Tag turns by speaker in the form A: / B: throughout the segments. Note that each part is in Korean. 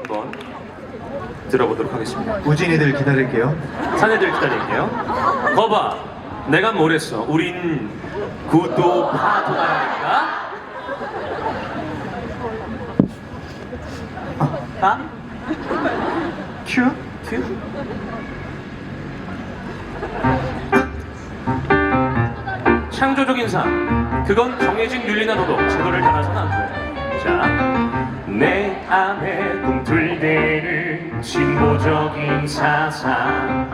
A: 한번 들어보도록 하겠습니다.
B: 우진이들 기다릴게요.
A: 사내들 기다릴게요. 거봐, 내가 뭐랬어? 우린 구도 파도나니까. 아?
B: 큐?
A: 큐? 창조적인 삶, 그건 정해진 윤리나 도덕, 제도를 따라서는 안 돼. 자, 내 안에 꿈틀대는 진보적인 사상.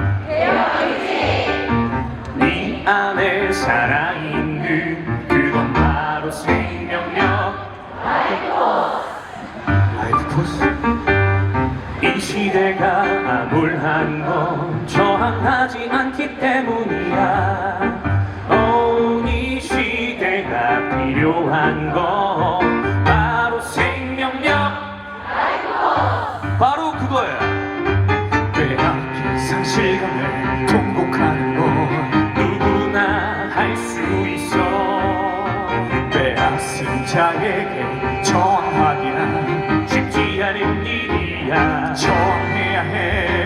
A: 네 안에 살아있는 그건 바로 생명력.
B: 이
A: 시대가 암울한 건 저항하지 않기 때문이야. 어, 이 시대가 필요한 건
B: 상실감을 통곡하는 건
A: 누구나 할 수 있어.
B: 빼앗은 자에게 저항하기란
A: 쉽지 않은 일이야.
B: 저항해야 해.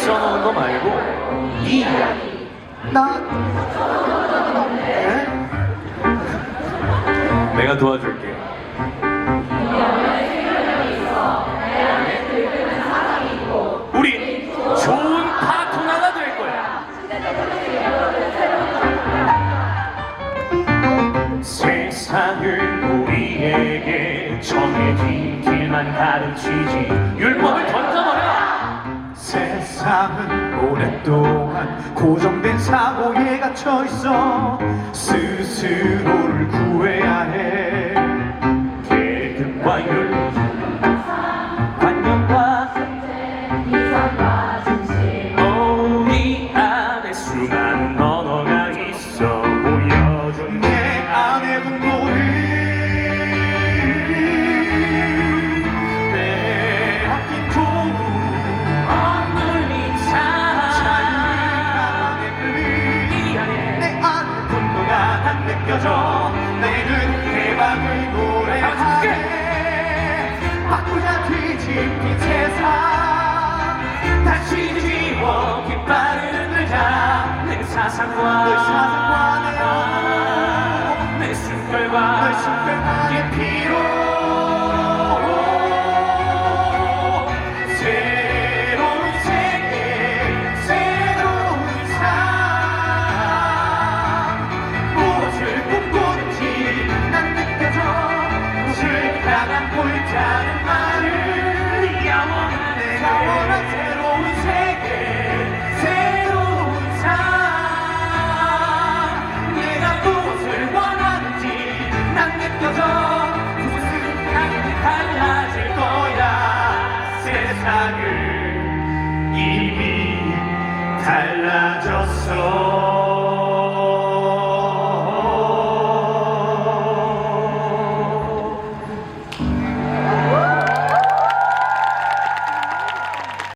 A: 써놓은 거 말고 이 이야기.
B: 나 네?
A: 내가 도와줄게. 우리 좋은 파트너가 될 거야. 세상을 우리에게 정해진 길만 가르치지 율법을 던져버려.
B: 세상은 오랫동안 고정된 사고에 갇혀 있어 스스로를 구해야 해.
A: 계급과 윤리
B: 느껴져. 내는 해방을 노래하네. 바꾸자 뒤집힌 세상.
A: 다시 지워 깃발을 들자. 내 사상과
B: 내 사상과 내 영혼
A: 내 숨결과
B: 내 신별만의 피로 불타는 마늘
A: 영원한
B: 내게 영원한 새로운 세계 새로운 삶. 내가 무엇을 원하는지 난 느껴져. 무슨 향이 달라질 거야. 세상을 이미 달라졌어.